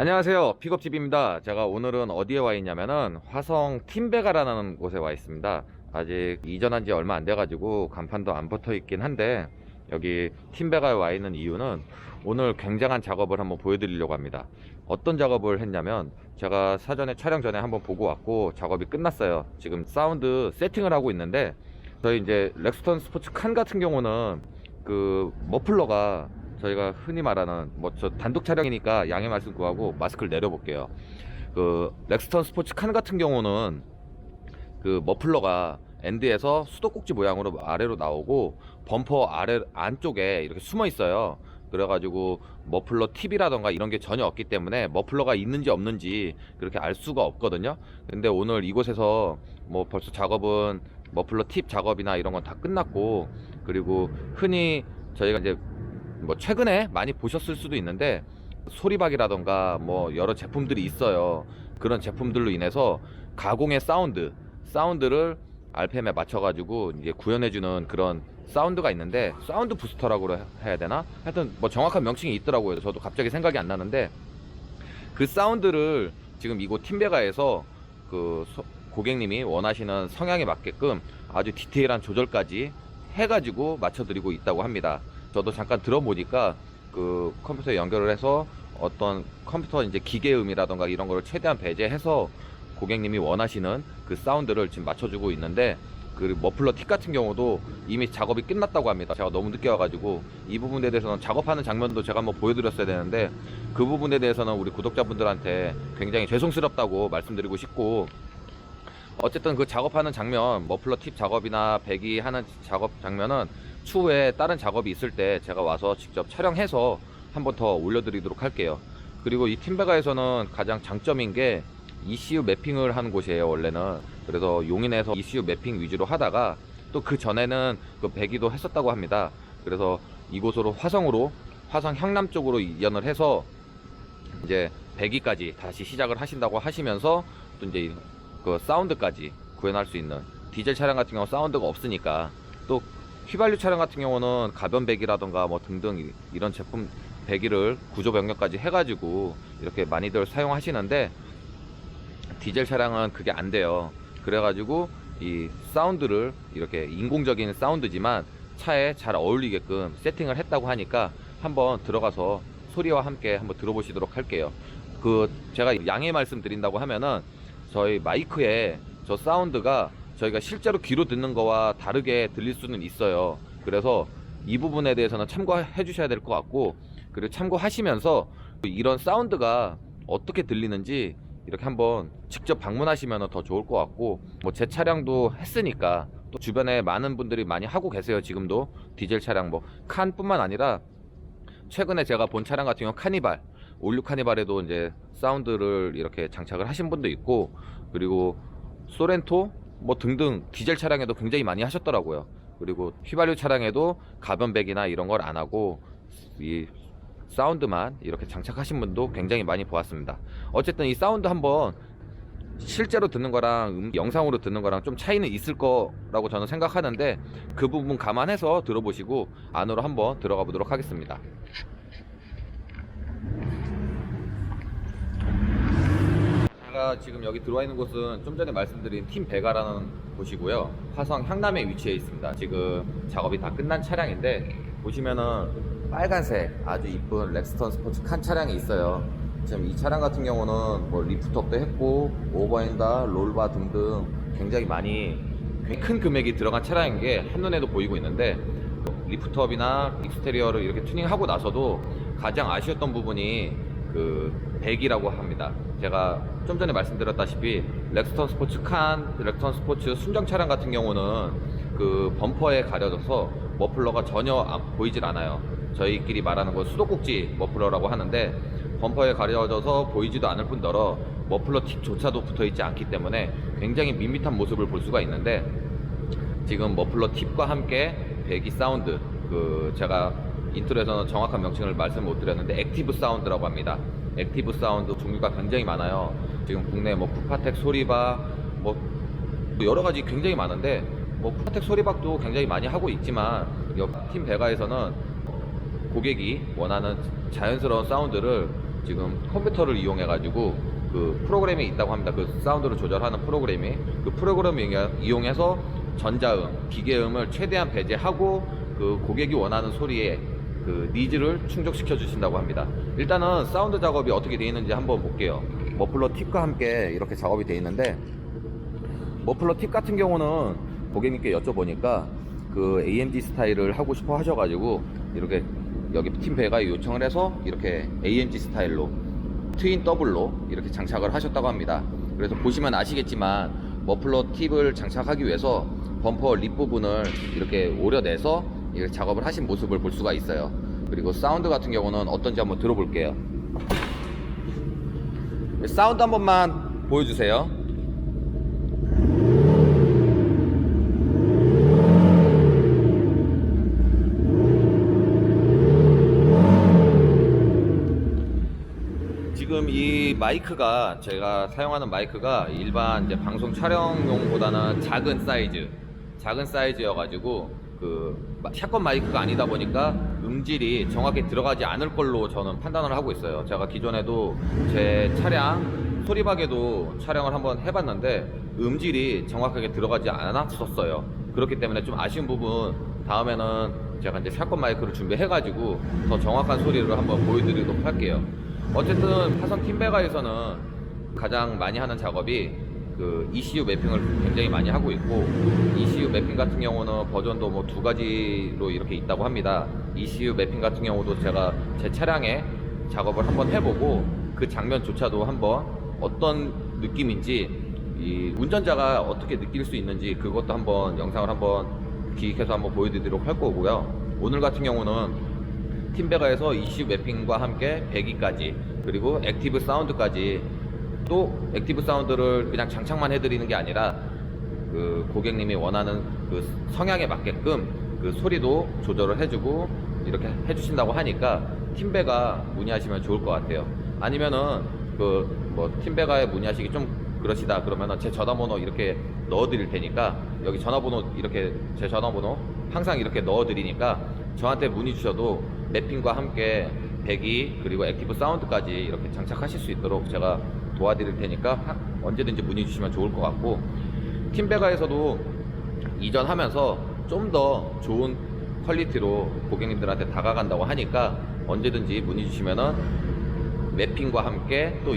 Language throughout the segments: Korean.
안녕하세요. 픽업TV입니다. 제가 오늘은 어디에 와 있냐면은 화성 팀베가라는 곳에 와 있습니다. 아직 이전한 지 얼마 안 돼 가지고 간판도 안 붙어 있긴 한데 여기 팀베가에 와 있는 이유는 오늘 굉장한 작업을 한번 보여드리려고 합니다. 어떤 작업을 했냐면 제가 사전에 촬영 전에 한번 보고 왔고 작업이 끝났어요. 지금 사운드 세팅을 하고 있는데 저희 이제 렉스턴 스포츠 칸 같은 경우는 그 머플러가 저희가 흔히 말하는 뭐 저 단독 촬영이니까 양해 말씀 구하고 마스크를 내려볼게요. 그 렉스턴 스포츠 칸 같은 경우는 그 머플러가 엔드에서 수도꼭지 모양으로 아래로 나오고 범퍼 아래 안쪽에 이렇게 숨어 있어요. 그래가지고 머플러 팁이라던가 이런 게 전혀 없기 때문에 머플러가 있는지 없는지 그렇게 알 수가 없거든요. 근데 오늘 이곳에서 뭐 벌써 작업은 머플러 팁 작업이나 이런 건 다 끝났고 그리고 흔히 저희가 이제 뭐 최근에 많이 보셨을 수도 있는데 소리박이라던가 뭐 여러 제품들이 있어요. 그런 제품들로 인해서 가공의 사운드, 사운드를 RPM에 맞춰가지고 이제 구현해주는 그런 사운드가 있는데 사운드 부스터라고 해야 되나? 하여튼 뭐 정확한 명칭이 있더라고요. 저도 갑자기 생각이 안 나는데 그 사운드를 지금 이곳 팀베가에서 그 소- 고객님이 원하시는 성향에 맞게끔 아주 디테일한 조절까지 해가지고 맞춰드리고 있다고 합니다. 저도 잠깐 들어보니까 그 컴퓨터에 연결을 해서 어떤 컴퓨터 이제 기계음이라던가 이런 거를 최대한 배제해서 고객님이 원하시는 그 사운드를 지금 맞춰주고 있는데 그 머플러 틱 같은 경우도 이미 작업이 끝났다고 합니다. 제가 너무 늦게 와가지고 이 부분에 대해서는 작업하는 장면도 제가 한번 보여드렸어야 되는데 그 부분에 대해서는 우리 구독자분들한테 굉장히 죄송스럽다고 말씀드리고 싶고 어쨌든 그 작업하는 장면 머플러 팁 작업이나 배기 하는 작업 장면은 추후에 다른 작업이 있을 때 제가 와서 직접 촬영해서 한 번 더 올려드리도록 할게요. 그리고 이 팀베가에서는 가장 장점인 게 ECU 매핑을 하는 곳이에요 원래는 그래서 용인에서 ECU 매핑 위주로 하다가 또 그 전에는 그 배기도 했었다고 합니다. 그래서 이곳으로 화성으로 화성 향남 쪽으로 이전을 해서 이제 배기까지 다시 시작을 하신다고 하시면서 또 이제 그 사운드까지 구현할 수 있는 디젤 차량 같은 경우 사운드가 없으니까 또 휘발유 차량 같은 경우는 가변 배기라던가 뭐 등등 이- 이런 제품 배기를 구조 변경까지 해가지고 이렇게 많이들 사용하시는데 디젤 차량은 그게 안 돼요. 그래가지고 이 사운드를 이렇게 인공적인 사운드지만 차에 잘 어울리게끔 세팅을 했다고 하니까 한번 들어가서 소리와 함께 한번 들어보시도록 할게요. 그 제가 양해 말씀 드린다고 하면은 저희 마이크에 저 사운드가 저희가 실제로 귀로 듣는 거와 다르게 들릴 수는 있어요. 그래서 이 부분에 대해서는 참고해 주셔야 될 것 같고 그리고 참고하시면서 이런 사운드가 어떻게 들리는지 이렇게 한번 직접 방문하시면 더 좋을 것 같고 뭐 제 차량도 했으니까 또 주변에 많은 분들이 많이 하고 계세요 지금도 디젤 차량 뭐 칸뿐만 아니라 최근에 제가 본 차량 같은 경우 카니발 올류 카니발에도 이제 사운드를 이렇게 장착을 하신 분도 있고 그리고 소렌토 뭐 등등 디젤 차량에도 굉장히 많이 하셨더라고요 그리고 휘발유 차량에도 가변백이나 이런 걸 안 하고 이 사운드만 이렇게 장착하신 분도 굉장히 많이 보았습니다. 어쨌든 이 사운드 한번 실제로 듣는 거랑 음- 영상으로 듣는 거랑 좀 차이는 있을 거라고 저는 생각하는데 그 부분 감안해서 들어보시고 안으로 한번 들어가 보도록 하겠습니다. 제가 지금 여기 들어와 있는 곳은 좀 전에 말씀드린 팀 베가라는 곳이고요. 화성 향남에 위치해 있습니다. 지금 작업이 다 끝난 차량인데 보시면은 빨간색 아주 이쁜 렉스턴 스포츠 칸 차량이 있어요. 지금 이 차량 같은 경우는 뭐 리프트업도 했고 오버핸다, 롤바 등등 굉장히 많이 큰 금액이 들어간 차량인 게 한눈에도 보이고 있는데 리프트업이나 익스테리어를 이렇게 튜닝하고 나서도 가장 아쉬웠던 부분이 그 배기라고 합니다. 제가 좀 전에 말씀드렸다시피 렉스턴 스포츠 칸, 렉스턴 스포츠 순정 차량 같은 경우는 그 범퍼에 가려져서 머플러가 전혀 안- 보이질 않아요. 저희끼리 말하는 건 수도꼭지 머플러라고 하는데 범퍼에 가려져서 보이지도 않을 뿐더러 머플러 팁조차도 붙어 있지 않기 때문에 굉장히 밋밋한 모습을 볼 수가 있는데 지금 머플러 팁과 함께 배기 사운드 그 제가 인트로에서는 정확한 명칭을 말씀 못 드렸는데 액티브 사운드라고 합니다. 액티브 사운드 종류가 굉장히 많아요. 지금 국내 뭐 쿠파텍 소리바 뭐 여러 가지 굉장히 많은데 뭐 쿠파텍 소리박도 굉장히 많이 하고 있지만 옆팀 베가에서는 고객이 원하는 자연스러운 사운드를 지금 컴퓨터를 이용해 가지고 그 프로그램이 있다고 합니다. 그 사운드를 조절하는 프로그램이 그 프로그램을 이용해- 이용해서 전자음, 기계음을 최대한 배제하고 그 고객이 원하는 소리에 그 니즈를 충족시켜 주신다고 합니다. 일단은 사운드 작업이 어떻게 되어 있는지 한번 볼게요. 머플러 팁과 함께 이렇게 작업이 되어 있는데 머플러 팁 같은 경우는 고객님께 여쭤보니까 그 AMG 스타일을 하고 싶어 하셔가지고 이렇게 여기 팀 배가 요청을 해서 이렇게 AMG 스타일로 트윈 더블로 이렇게 장착을 하셨다고 합니다. 그래서 보시면 아시겠지만 머플러 팁을 장착하기 위해서 범퍼 립 부분을 이렇게 오려내서 작업을 하신 모습을 볼 수가 있어요. 그리고 사운드 같은 경우는 어떤지 한번 들어볼게요. 사운드 한 번만 보여주세요. 지금 이 마이크가 제가 사용하는 마이크가 일반 이제 방송 촬영용보다는 작은 사이즈, 작은 사이즈여가지고 그 마- 샷건 마이크가 아니다 보니까 음질이 정확히 들어가지 않을 걸로 저는 판단을 하고 있어요. 제가 기존에도 제 차량 소리박에도 촬영을 한번 해봤는데 음질이 정확하게 들어가지 않았었어요. 그렇기 때문에 좀 아쉬운 부분 다음에는 제가 이제 샷건 마이크를 준비해가지고 더 정확한 소리를 한번 보여드리도록 할게요. 어쨌든 화성 팀베가에서는 가장 많이 하는 작업이 그 ECU 매핑을 굉장히 많이 하고 있고 ECU 매핑 같은 경우는 버전도 뭐 두 가지로 이렇게 있다고 합니다. ECU 매핑 같은 경우도 제가 제 차량에 작업을 한번 해보고 그 장면조차도 한번 어떤 느낌인지 이 운전자가 어떻게 느낄 수 있는지 그것도 한번 영상을 한번 기획해서 한번 보여드리도록 할 거고요. 오늘 같은 경우는 팀베가에서 ECU 매핑과 함께 배기까지 그리고 액티브 사운드까지 또 액티브 사운드를 그냥 장착만 해드리는 게 아니라 그 고객님이 원하는 그 성향에 맞게끔 그 소리도 조절을 해주고 이렇게 해주신다고 하니까 팀베가 문의하시면 좋을 것 같아요. 아니면은 그 뭐 팀베가에 문의하시기 좀 그러시다 그러면은 제 전화번호 이렇게 넣어드릴 테니까 여기 전화번호 이렇게 제 전화번호 항상 이렇게 넣어드리니까 저한테 문의 주셔도 맵핑과 함께 배기 그리고 액티브 사운드까지 이렇게 장착하실 수 있도록 제가 도와드릴 테니까 하- 언제든지 문의 주시면 좋을 것 같고 팀베가에서도 이전하면서 좀 더 좋은 퀄리티로 고객님들한테 다가간다고 하니까 언제든지 문의 주시면은 맵핑과 함께 또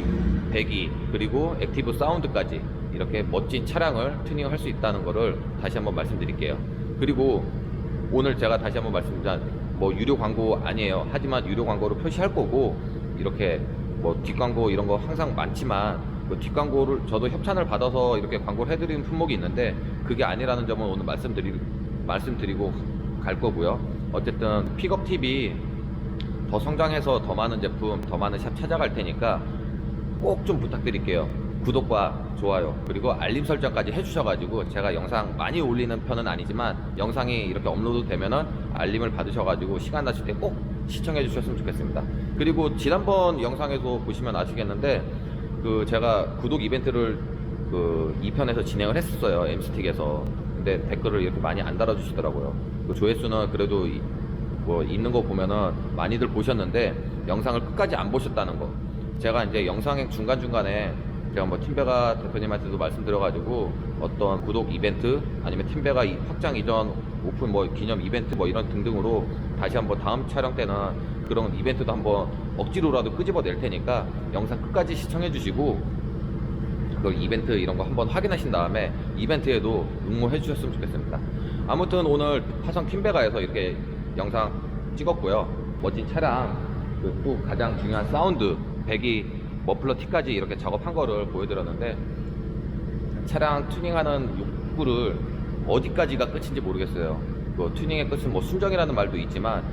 배기 그리고 액티브 사운드까지 이렇게 멋진 차량을 튜닝할 수 있다는 것을 다시 한번 말씀드릴게요. 그리고 오늘 제가 다시 한번 말씀드리면 뭐 유료 광고 아니에요. 하지만 유료 광고를 표시할 거고 이렇게 뭐 뒷광고 이런 거 항상 많지만 그 뒷광고를 저도 협찬을 받아서 이렇게 광고를 해드리는 품목이 있는데 그게 아니라는 점은 오늘 말씀드리 말씀드리고 갈 거고요. 어쨌든 픽업 팁이 더 성장해서 더 많은 제품, 더 많은 샵 찾아갈 테니까 꼭 좀 부탁드릴게요. 구독과 좋아요, 그리고 알림 설정까지 해주셔가지고 제가 영상 많이 올리는 편은 아니지만 영상이 이렇게 업로드 되면은 알림을 받으셔가지고 시간 나실 때꼭 시청해 주셨으면 좋겠습니다. 그리고 지난번 영상에서 보시면 아시겠는데 그 제가 구독 이벤트를 그 2편에서 진행을 했었어요. MC틱에서. 근데 댓글을 이렇게 많이 안 달아주시더라고요. 그 조회수는 그래도 이- 뭐 있는 거 보면은 많이들 보셨는데 영상을 끝까지 안 보셨다는 거. 제가 이제 영상의 중간중간에 제가 뭐 팀베가 대표님한테도 말씀드려가지고 어떤 구독 이벤트 아니면 팀베가 이- 확장 이전 오픈 뭐 기념 이벤트 뭐 이런 등등으로 다시 한번 다음 촬영 때는 그런 이벤트도 한번 억지로라도 끄집어 낼 테니까 영상 끝까지 시청해 주시고 그 이벤트 이런 거 한번 확인하신 다음에 이벤트에도 응모해 주셨으면 좋겠습니다. 아무튼 오늘 화성 팀베가에서 이렇게 영상 찍었고요. 멋진 차량 그또 가장 중요한 사운드 배기 머플러 T까지 이렇게 작업한 거를 보여드렸는데 차량 튜닝하는 욕구를 어디까지가 끝인지 모르겠어요. 그 튜닝의 끝은 뭐 순정이라는 말도 있지만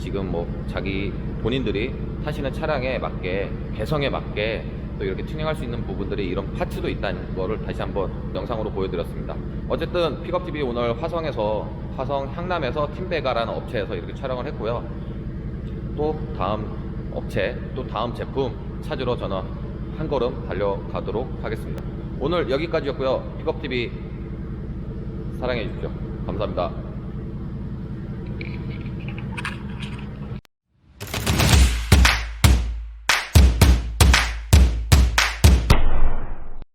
지금 뭐 자기 본인들이 타시는 차량에 맞게 개성에 맞게 또 이렇게 튜닝할 수 있는 부분들이 이런 파츠도 있다는 거를 다시 한번 영상으로 보여드렸습니다. 어쨌든 픽업TV 오늘 화성에서 화성 향남에서 팀베가라는 업체에서 이렇게 촬영을 했고요. 또 다음 업체 또 다음 제품 찾으러 저는 한 걸음 달려가도록 하겠습니다. 오늘 여기까지였고요. 픽업TV 사랑해 주십시오. 감사합니다.